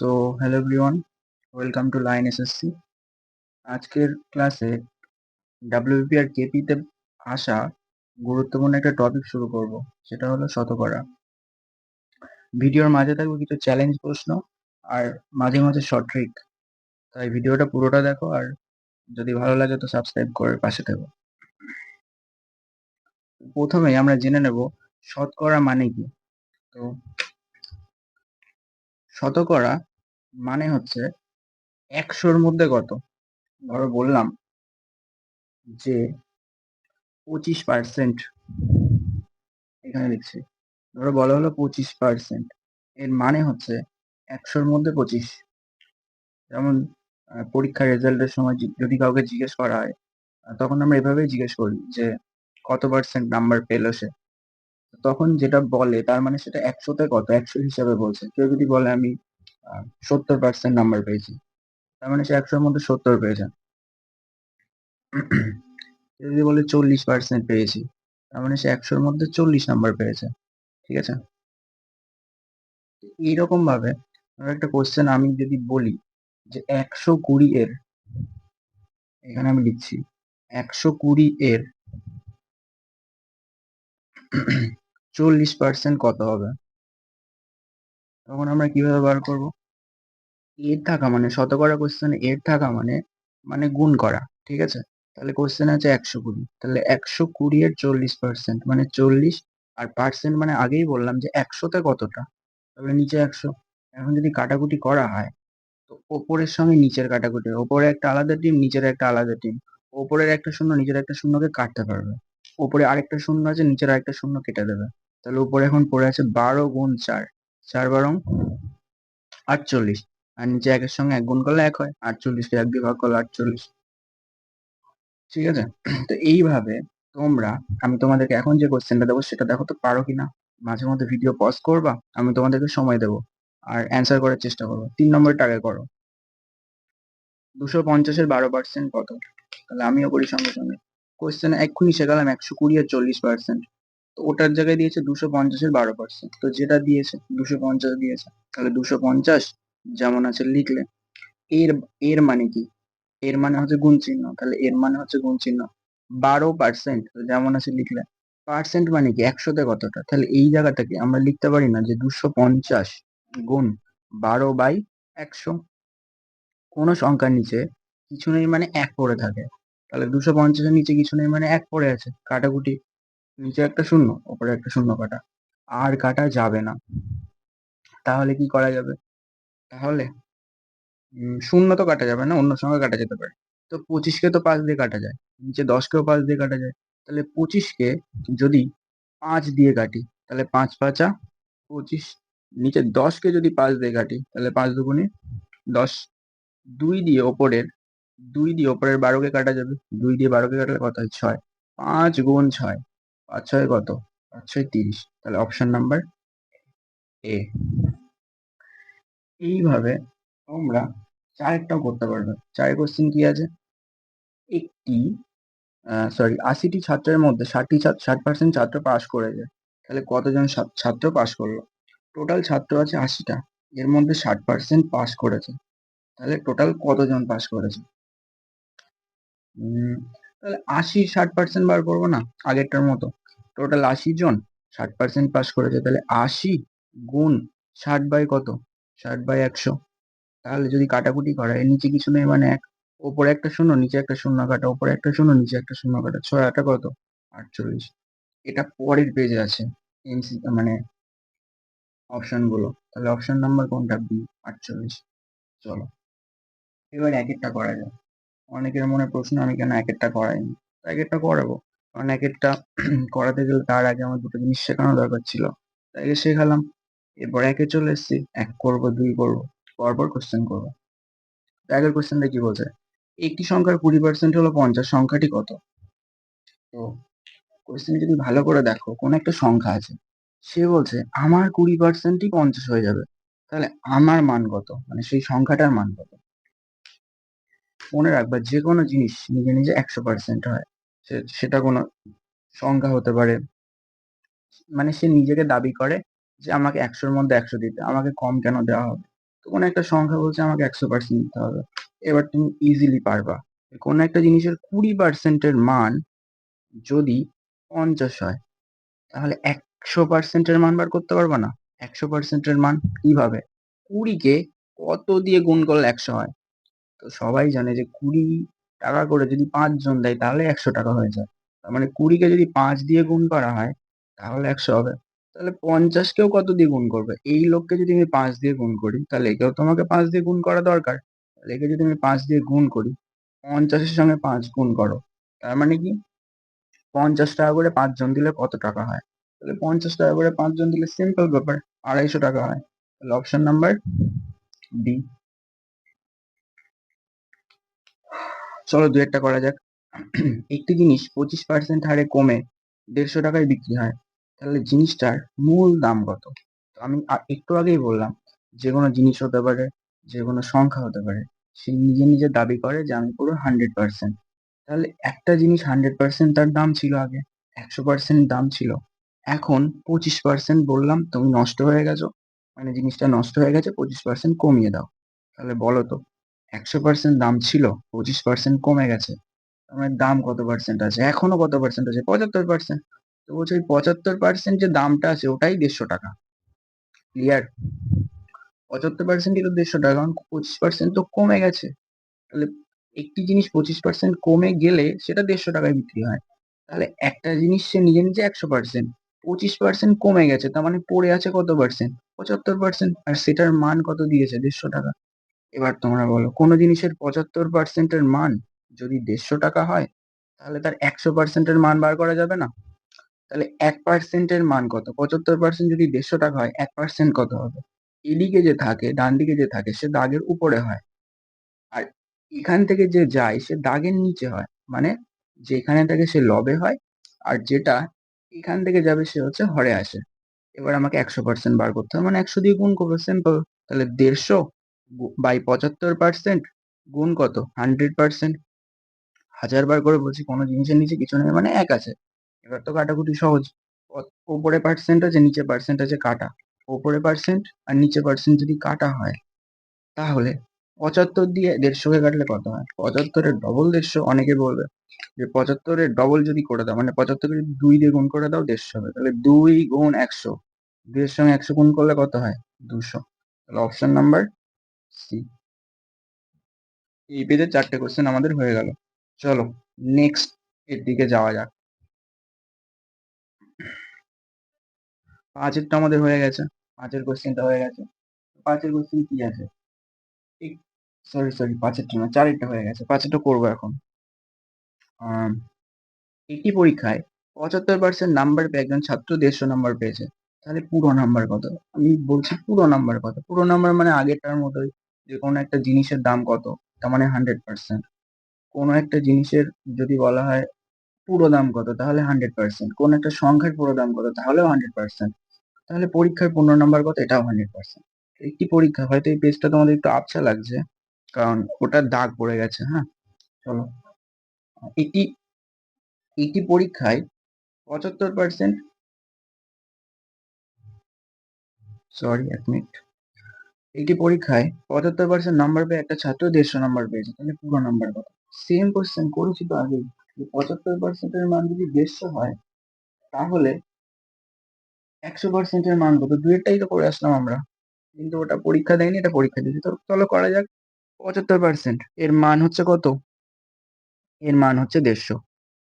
So hello everyone welcome to line SSC আজকের ক্লাসে WP আর কেপিতে আসা গুরুত্বপূর্ণ একটা টপিক শুরু করব, সেটা হলো শতকরা। ভিডিওর মাঝে থাকবে কিছু চ্যালেঞ্জ প্রশ্ন আর মাঝে মাঝে শর্ট ট্রিক তাই ভিডিওটা পুরোটা দেখো আর যদি ভালো লাগে তো সাবস্ক্রাইব করে পাশে থেকো। প্রথমেই আমরা জেনে নেব শতকরা মানে কি। তো, শতকরা মানে হচ্ছে একশোর মধ্যে কত? ধরো বললাম যে পঁচিশ পার্সেন্ট এখানে লিখছি। ধরো বলা হলো পঁচিশ পার্সেন্ট এর মানে হচ্ছে একশোর মধ্যে পঁচিশ। যেমন পরীক্ষার রেজাল্টের সময় যদি কাউকে জিজ্ঞেস করা হয় তখন আমরা এভাবেই জিজ্ঞেস করি যে কত পার্সেন্ট নাম্বার পেল সে? তখন যেটা বলে তার মানে সেটা একশোতে কত? একশো হিসাবে বলছে। কেউ যদি বলে আমি সত্তর পার্সেন্ট নাম্বার পেয়েছি। তার মানে সে একশোর মধ্যে সত্তর পেয়েছে। যদি বলে চল্লিশ পার্সেন্ট পেয়েছি, তার মানে সে একশোর মধ্যে চল্লিশ নাম্বার পেয়েছে। ঠিক আছে? এইরকম ভাবে একটা কোশ্চেন আমি যদি বলি, যে একশো কুড়ি এর, এখানে আমি লিখছি, একশো কুড়ি এর চল্লিশ পার্সেন্ট কত হবে? তখন আমরা কীভাবে বার করব? এর থাকা মানে শতকরা কোশ্চেনে এর থাকা মানে মানে গুণ করা, ঠিক আছে? তাহলে কোশ্চেন আছে একশো কুড়ি, তাহলে একশো কুড়ি এর চল্লিশ পার্সেন্ট মানে চল্লিশ আর পার্সেন্ট মানে আগেই বললাম যে একশোতে কতটা? তাহলে নিচে একশো। এখন যদি কাটাকুটি করা হয়, তো ওপরের সঙ্গে নিচের কাটাকুটি, ওপরে একটা আলাদা টিম নিচের একটা আলাদা টিম ওপরের একটা শূন্য, নিচের একটা শূন্যকে কাটতে পারবে। ওপরে আরেকটা শূন্য আছে, নিচের আরেকটা শূন্য কেটে দেবে। তাহলে উপরে এখন পড়ে আছে বারো গুণ চার চার বারং আটচল্লিশ। আর নিচে একের সঙ্গে এক গুণ করলে এক হয়। আটচল্লিশকে এক দিয়ে ভাগ করলে আটচল্লিশ। ঠিক আছে? তো এইভাবে তোমরা, আমি তোমাদেরকে এখন যে কোশ্চেনটা দেবো সেটা দেখো তো পারো কিনা? মাঝে মধ্যে ভিডিও পজ করবা, আমি তোমাদেরকে সময় দেবো আর অ্যান্সার করার চেষ্টা করব। তিন নম্বরটা আগে করো। দুশো পঞ্চাশের বারো পার্সেন্ট কত? তাহলে আমিও করি সঙ্গে সঙ্গে। কোশ্চেন এক্ষুনি শেখালাম, একশো কুড়ি আর চল্লিশ পার্সেন্ট তো ওটার জায়গায় দিয়েছে দুশো পঞ্চাশের বারো পার্সেন্ট তো যেটা দিয়েছে, দুশো পঞ্চাশ দিয়েছে। তাহলে দুশো পঞ্চাশ যেমন আছে লিখলে, এর এর মানে কি? এর মানে হচ্ছে গুণ চিহ্ন। তাহলে এর মানে হচ্ছে গুণ চিহ্ন। বারো পার্সেন্ট যেমন আছে লিখলে পার্সেন্ট মানে কি? একশোতে কতটা? তাহলে এই জায়গাটাকে আমরা লিখতে পারি না যে দুশো পঞ্চাশ গুণ বারো বাই একশো। কোনো সংখ্যার নিচে কিছু নেই মানে এক পড়ে থাকে। তাহলে দুশো পঞ্চাশের নিচে কিছু নেই মানে এক পড়ে আছে। কাটাকুটি, নিচে একটা শূন্য, ওপরে একটা শূন্য কাটা। আর কাটা যাবে না। তাহলে কি করা যাবে? তাহলে? শূন্য তো কাটা যাবে না, অন্য সঙ্গে কাটা যেতে পারে। তো পঁচিশকে তো পাঁচ দিয়ে কাটা যায়, নিচে দশকেও পাঁচ দিয়ে কাটা যায়। তাহলে পঁচিশকে যদি পাঁচ দিয়ে কাটি, তাহলে পাঁচ পাঁচা পঁচিশ, নিচে দশকে যদি পাঁচ দিয়ে কাটি, তাহলে পাঁচ দুগুণে দশ। দুই দিয়ে ওপরের, দুই দিয়ে ওপরের বারোকে কাটা যাবে, দুই দিয়ে বারোকে কাটলে কত হয়? ছয়। পাঁচ গুণ ছয়, পাঁচ ছয় কত? পাঁচ ছয় তিরিশ। তাহলে অপশন নাম্বার এ। এইভাবে তোমরা চারেরটাও করতে পারবে। চারের কোশ্চেন কি আছে? একটি সরি আশিটি ছাত্রের মধ্যে ষাটটি ষাট পার্সেন্ট ছাত্র পাশ করেছে। তাহলে কতজন ছাত- ছাত্র পাশ করল? টোটাল ছাত্র আছে আশিটা, এর মধ্যে ষাট পার্সেন্ট পাশ করেছে। তাহলে টোটাল কতজন পাশ করেছে? তাহলে আশি, ষাট পার্সেন্ট বার করব না? আগেরটার মতো। টোটাল আশি জন, ষাট পার্সেন্ট পাস করেছে। তাহলে আশি গুণ ষাট বাই কত? ষাট বাই একশো। তাহলে যদি কাটাকুটি করা এর নিচে কিছু নেই মানে এক, ওপরে একটা শূন্য, নিচে একটা শূন্য কাটা, ওপরে একটা শূন্য, নিচে একটা শূন্য কাটা। ছয় আটা কত? আটচল্লিশ। এটা পরের পেজে আছে এমসি মানে অপশনগুলো। তাহলে অপশন নাম্বার কোনটা? বি, আটচল্লিশ। চলো। এবার এক একটা করা যায় অনেকের মনে প্রশ্ন আমি কেন এক একটা করাইনি এক একটা করাবো। কারণ এক একটা করাতে গেলে তার আগে আমার দুটো জিনিস শেখানো দরকার ছিল। তাই শেখালাম। এরপর একে চলে এসেছি, এক করব দুই করব পরপর কোশ্চেন করব। আগের কোশ্চেনটা কি বলছে? একটি সংখ্যার কুড়ি পার্সেন্ট হলো পঞ্চাশ, সংখ্যাটি কত? তো কোশ্চেন যদি ভালো করে দেখো, কোন একটা সংখ্যা আছে, সে বলছে, আমার কুড়ি পার্সেন্টই পঞ্চাশ হয়ে যাবে। তাহলে আমার মান কত? মানে সেই সংখ্যাটার মান কত? মনে রাখবা যে কোনো জিনিস নিজে নিজে একশো পার্সেন্ট হয়। সেটা কোনো সংখ্যা হতে পারে। মানে সে নিজেকে দাবি করে যে আমাকে একশোর মধ্যে একশো দিতে, আমাকে কম কেন দেওয়া হবে? তো কোনো একটা সংখ্যা বলছে আমাকে একশো পার্সেন্ট দিতে হবে। এবার তুমি ইজিলি পারবা। কোনো একটা জিনিসের কুড়ি পার্সেন্টের মান যদি পঞ্চাশ হয়, তাহলে একশো পার্সেন্টের মান বার করতে পারবা না? একশো পার্সেন্টের মান কীভাবে? কুড়িকে কত দিয়ে গুণ করলে একশো হয়? তো সবাই জানে যে কুড়ি টাকা করে যদি পাঁচজন দেয়, তাহলে একশো টাকা হয়ে যায়। তার মানে কুড়িকে যদি পাঁচ দিয়ে গুণ করা হয়, তাহলে একশো হবে। তাহলে পঞ্চাশকেও কত দিয়ে গুণ করবে? এই লোককে যদি আমি পাঁচ দিয়ে গুণ করি, তাহলে একেও তোমাকে পাঁচ দিয়ে গুণ করা দরকার। তাহলে একে যদি আমি পাঁচ দিয়ে গুণ করি, পঞ্চাশের সঙ্গে পাঁচ গুণ করো। তার মানে কি? পঞ্চাশ টাকা করে পাঁচজন দিলে কত টাকা হয়? তাহলে পঞ্চাশ টাকা করে পাঁচজন দিলে সিম্পল ব্যাপার, আড়াইশো টাকা হয়। তাহলে অপশন নাম্বার বি চলো দু একটা করা যাক। একটি জিনিস পঁচিশ পার্সেন্ট হারে কমে দেড়শো টাকায় বিক্রি হয়। তাহলে জিনিসটার মূল দাম কত? তো আমি একটু আগেই বললাম, যে কোনো জিনিস হতে পারে, যে কোনো সংখ্যা হতে পারে, সে নিজে নিজে দাবি করে যে আমি পুরো হান্ড্রেড পার্সেন্ট তাহলে একটা জিনিস হান্ড্রেড পার্সেন্ট তার দাম ছিল আগে, একশো পার্সেন্ট দাম ছিল। এখন পঁচিশ পার্সেন্ট বললাম, তুমি নষ্ট হয়ে গেছো মানে জিনিসটা নষ্ট হয়ে গেছে, পঁচিশ পার্সেন্ট কমিয়ে দাও। তাহলে বলো তো, একশো পার্সেন্ট দাম ছিল, পঁচিশ পার্সেন্ট কমে গেছে আমার দাম কত পার্সেন্ট আছে? এখনও কত পার্সেন্ট আছে? পঁচাত্তর পার্সেন্ট তো বলছে ওই পঁচাত্তর পার্সেন্ট যে দামটা আছে ওটাই দেড়শো টাকা। ক্লিয়ার পঁচাত্তর পার্সেন্টই তো দেড়শো টাকা, কারণ পঁচিশ পার্সেন্ট তো কমে গেছে। তাহলে একটি জিনিস পঁচিশ পার্সেন্ট কমে গেলে সেটা দেড়শো টাকায় বিক্রি হয়। তাহলে একটা জিনিস সে নিজে নিজে একশো পার্সেন্ট পঁচিশ পার্সেন্ট কমে গেছে, তার মানে পড়ে আছে কত পার্সেন্ট পঁচাত্তর পার্সেন্ট আর সেটার মান কত দিয়েছে? দেড়শো টাকা। এবার তোমরা বলো, কোনো জিনিসের পঁচাত্তর পার্সেন্টের মান যদি দেড়শো টাকা হয়, তাহলে তার একশো পার্সেন্টের মান বার করা যাবে না? তাহলে এক পার্সেন্টের মান কত? পঁচাত্তর পার্সেন্ট যদি দেড়শো টাকা হয়, এক পার্সেন্ট কত হবে? এদিকে যে থাকে, ডান দিকে যে থাকে, সে দাগের উপরে হয়। আর এখান থেকে যে যায়, সে দাগের নিচে হয়। মানে যেখানে থাকে, সে লবে হয়। আর যেটা এখান থেকে যাবে, সে হচ্ছে হরে আসে। এবার আমাকে একশো পার্সেন্ট বার করতে হবে। মানে একশো দিয়ে গুণ করব সিম্পল তাহলে দেড়শো বাই পঁচাত্তর পার্সেন্ট গুণ কত? হান্ড্রেড পার্সেন্ট হাজার বার করে বলছি, কোনো জিনিসের নিচে কিছু নেই মানে এক আছে। এবার তো কাটাকুটি সহজ। ওপরে পার্সেন্ট আছে, নিচে পার্সেন্ট আছে কাটা। ওপরে পার্সেন্ট আর নিচে পার্সেন্ট যদি কাটা হয়, তাহলে পঁচাত্তর দিয়ে দেড়শোকে কাটলে কত হয়? পঁচাত্তরের ডবল দেড়শো অনেকে বলবে যে পঁচাত্তরের ডবল যদি করে দাও মানে পঁচাত্তরকে যদি দুই দিয়ে গুণ করে দাও, দেড়শো হবে। তাহলে দুই গুণ একশো। দুইয়ের সঙ্গে একশো গুণ করলে কত হয়? দুশো। তাহলে অপশন নাম্বার সি এই পেজে চারটে কোশ্চেন আমাদের হয়ে গেল। চলো নেক্সট এর দিকে যাওয়া যাক। পাঁচেরটা আমাদের হয়ে গেছে। পাঁচের কোশ্চেনটা হয়ে গেছে। পাঁচের কোশ্চেন কি আছে? সরি সরি পাঁচেরটা না, চারেরটা হয়ে গেছে। পাঁচেরটা করব এখন। একটি পরীক্ষায় পঁচাত্তর পার্সেন্ট নাম্বার পেয়ে একজন ছাত্র দেড়শো নাম্বার পেয়েছে। তাহলে পুরো নাম্বার কত? আমি বলছি পুরো নাম্বার কত? পুরো নাম্বার মানে আগেরটার মতোই যে কোনো একটা জিনিসের দাম কত? তার মানে হান্ড্রেড পার্সেন্ট কোনো একটা জিনিসের যদি বলা হয় পুরো দাম কত? তাহলে হান্ড্রেড পার্সেন্ট কোনো একটা সংখ্যার পুরো দাম কত? তাহলেও হান্ড্রেড পার্সেন্ট তাহলে পরীক্ষার পনেরো নাম্বার কত এটাও হান্ড্রেড পার্সেন্ট একটি পরীক্ষা, হয়তো এই পেজটা তোমাদের একটু আবছা লাগছে, কারণ ওটার দাগ পড়ে গেছে হ্যাঁ? চলো। একটি একটি পরীক্ষায় পঁচাত্তর পার্সেন্ট সরি এক মিনিট একটি পরীক্ষায় পঁচাত্তর পার্সেন্ট নাম্বার পেয়ে একটা ছাত্র দেড়শো নাম্বার পেয়েছে, তাহলে পুরো নাম্বার কত? সেম কোশ্চেন করেছি তো আগে পঁচাত্তর পার্সেন্টের মান যদি দেড়শো হয়, তাহলে একশো পার্সেন্টের মান কত দুয়েরটাই তো করে আসলাম আমরা। কিন্তু ওটা পরীক্ষা দেয়নি, এটা পরীক্ষা দিয়েছি। তো চলো করা যাক, পঁচাত্তর পার্সেন্ট এর মান হচ্ছে কত? এর মান হচ্ছে দেড়শো।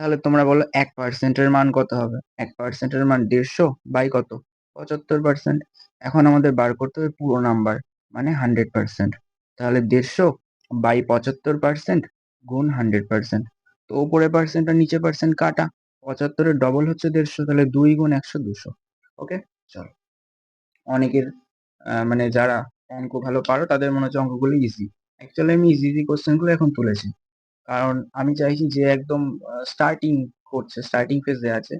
তাহলে তোমরা বলো এক পার্সেন্টের মান কত হবে? এক পার্সেন্টের মান দেড়শো বাই কত? পঁচাত্তর পার্সেন্ট এখন আমাদের বার করতে হবে পুরো নাম্বার মানে হান্ড্রেড পার্সেন্ট তাহলে দেড়শো বাই পঁচাত্তর পার্সেন্ট গুণ হান্ড্রেড পার্সেন্ট তো উপরে পার্সেন্ট আর নিচে পার্সেন্ট কাটা। পঁচাত্তরের ডবল হচ্ছে দেড়শো, তাহলে দুই গুণ একশো দুশো। ওকে চলো অনেকের মানে যারা অঙ্ক ভালো পারো, তাদের মনে হচ্ছে অঙ্কগুলো ইজি অ্যাকচুয়ালি আমি ইজি ইজি কোশ্চেনগুলো এখন তুলেছি। কারণ আমি চাইছি যে একদম স্টার্টিং করছে স্টার্টিং ফেজে আছে।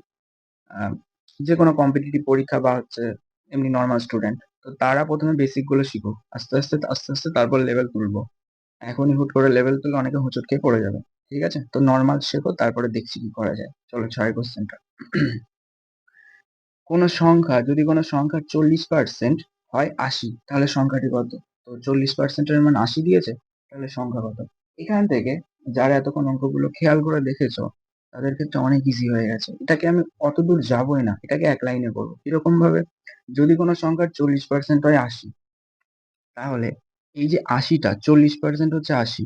যে কোনো কম্পিটিটিভ পরীক্ষা বা হচ্ছে এমনি নর্মাল স্টুডেন্ট তো তারা প্রথমে বেসিকগুলো শিখো। আস্তে আস্তে আস্তে আস্তে তারপর লেভেল তুলবো। এখনই হুট করে লেভেল তুলে অনেকে হোঁচট খেয়ে পড়ে যাবে। ঠিক আছে? তো নর্মাল শেখো, তারপরে দেখছি কি করা যায়। চলো, ছয় কোশ্চেনটা কোনো সংখ্যা, যদি কোনো সংখ্যার চল্লিশ পার্সেন্ট হয় আশি, তাহলে সংখ্যাটি কত? তো চল্লিশ পার্সেন্টের মান আশি দিয়েছে, তাহলে সংখ্যা কত? এখান থেকে যারা এতক্ষণ অঙ্কগুলো খেয়াল করে দেখেছ, তাদের ক্ষেত্রে অনেক ইজি হয়ে গেছে। এটাকে আমি অত দূর যাবোই না, এটাকে এক লাইনে করব। কীরকম ভাবে যদি কোনো সংখ্যার চল্লিশ পার্সেন্ট হয় আশি, তাহলে এই যে আশিটা, চল্লিশ পার্সেন্ট হচ্ছে আশি,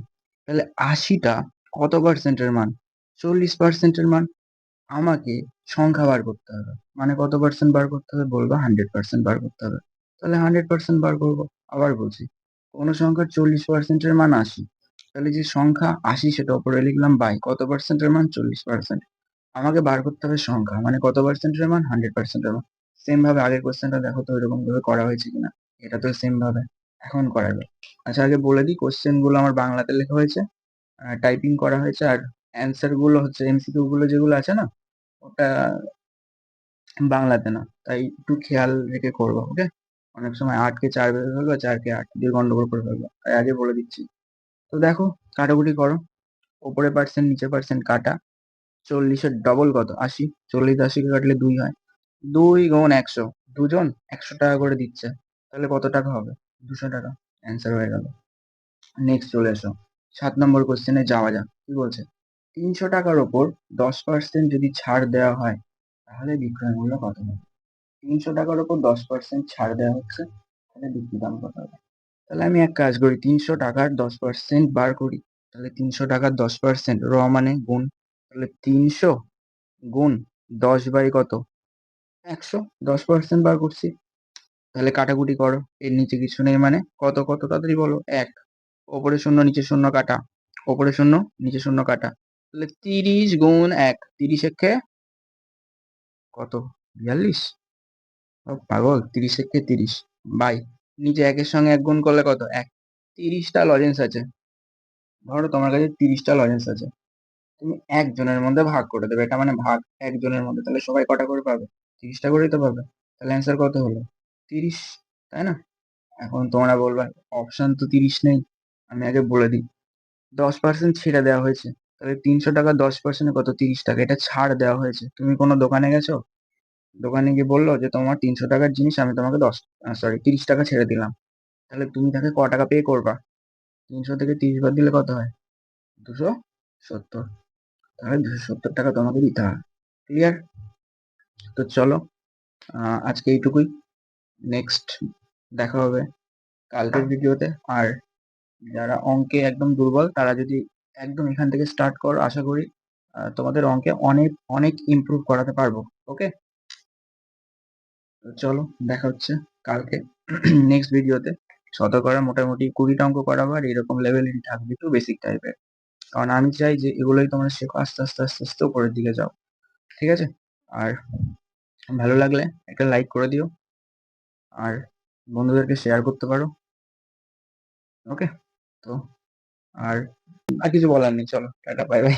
তাহলে আশিটা কত পার্সেন্টের মান? চল্লিশ পার্সেন্টের মান আমাকে সংখ্যা বার করতে হবে। মানে কত পার্সেন্ট বার করতে হবে বলব? হান্ড্রেড পার্সেন্ট বার করতে হবে। তাহলে হান্ড্রেড পার্সেন্ট বার করব। আবার বলছি, কোনো সংখ্যার চল্লিশ পার্সেন্টের মান আশি। তাহলে যে সংখ্যা আশি, সেটা ওপরে লিখলাম বাই। কত পার্সেন্টের মান? চল্লিশ পার্সেন্ট আমাকে বার করতে হবে সংখ্যা। মানে কত পার্সেন্টের মান? হান্ড্রেড পার্সেন্টের মান। সেম ভাবে আগের কোশ্চেনটা দেখো তো এরকম ভাবে করা হয়েছে কিনা? এটা তো সেম ভাবে এখন করা যাবে। আচ্ছা আগে বলে দিই কোশ্চেনগুলো আমার বাংলাতে লেখা হয়েছে টাইপিং করা হয়েছে, আর অ্যান্সারগুলো হচ্ছে এমসিকিউ গুলো যেগুলো আছে না বাংলাতে না। তাই একটু খেয়াল রেখে করব ওকে অনেক সময় আটকে চার ভেবে ফেলব চারকে আট দিয়ে গন্ডগোল করে ফেলব। তাই আগে বলে দিচ্ছি। তো দেখো, কাটাকুটি করো। ওপরে পার্সেন্ট নিচে পার্সেন্ট কাটা। চল্লিশের ডবল কত? আশি। চল্লিশ আশিকে কাটলে দুই হয়। দুই গুণ একশো। দুজন একশো টাকা করে দিচ্ছে। তাহলে কত টাকা হবে? দুশো টাকা। অ্যান্সার হয়ে গেল। নেক্সট চলে এসো। সাত নম্বর কোশ্চেনে যাওয়া যাক। কি বলছে? তিনশো টাকার ওপর দশ পার্সেন্ট যদি ছাড় দেওয়া হয়, তাহলে বিক্রয় মূল্য কত হবে? তিনশো টাকার ওপর দশ পার্সেন্ট ছাড় দেওয়া হচ্ছে, তাহলে বিক্রি দাম কত হবে? তাহলে আমি এক কাজ করি, তিনশো টাকার দশ পার্সেন্ট বার করি, তাহলে তিনশো টাকার দশ পার্সেন্ট র মানে গুণ, তাহলে তিনশো গুণ দশ বাই কত? একশো, দশ পার্সেন্ট বার করছি। তাহলে কাটাকুটি করো, এর নিচে কিছু নেই মানে কত কত তাড়াতাড়ি বলো? এক, ওপরে শূন্য, নিচে শূন্য কাটা, ওপরে শূন্য, নিচে শূন্য কাটা। তাহলে তিরিশ গুণ এক, তিরিশ একে কত? বিয়াল্লিশ? ও পাগল, তিরিশ একে তিরিশ, বাই। নিচে একের সঙ্গে এক গুণ করলে কত? এক। তিরিশটা লজেন্স আছে। ধরো তোমার কাছে তিরিশটা লজেন্স আছে। তুমি একজনের মধ্যে ভাগ করে দেবে। এটা মানে ভাগ একজনের মধ্যে। তাহলে সবাই কটা করে পাবে? তিরিশটা করেই তো পাবে। তাহলে অ্যান্সার কত হলো? তিরিশ, তাই না? এখন তোমরা বলবে অপশন তো তিরিশ নেই। আমি আগে বলে দিই। দশ পার্সেন্ট ছেড়ে দেওয়া হয়েছে। তাহলে তিনশো টাকা দশ পার্সেন্টে কত? তিরিশ টাকা। এটা ছাড় দেওয়া হয়েছে। তুমি কোনো দোকানে গেছো? দোকানে গিয়ে বলল যে তোমার তিনশো টাকার জিনিস আমি তোমাকে দশ সরি তিরিশ টাকা ছেড়ে দিলাম। তাহলে তুমি তাকে ক টাকা পে করবা? তিনশো থেকে তিরিশ বার দিলে কত হয়? দুশো সত্তর। তাহলে দুশো সত্তর টাকা তোমাকে দিতে হবে। ক্লিয়ার তো চলো আজকে এইটুকুই। নেক্সট দেখা হবে কালকের ভিডিওতে আর যারা অঙ্কে একদম দুর্বল তারা যদি একদম এখান থেকে স্টার্ট করো, আশা করি তোমাদের অঙ্কে অনেক অনেক ইমপ্রুভ করাতে পারব ওকে চলো, দেখা হচ্ছে কালকে নেক্সট ভিডিওতে শতকরা মোটামুটি কুড়িটা অঙ্ক করাবো আর এরকম লেভেলেরই থাকবে একটু বেসিক টাইপের কারণ আমি চাই যে এগুলোই তোমরা শেখো, আস্তে আস্তে আস্তে আস্তে উপরের দিকে যাও, ঠিক আছে? আর ভালো লাগলে একটা লাইক করে দিও, আর বন্ধুদেরকে শেয়ার করতে পারো ওকে তো, আর আর কিছু বলার নেই চলো টাটা বাই বাই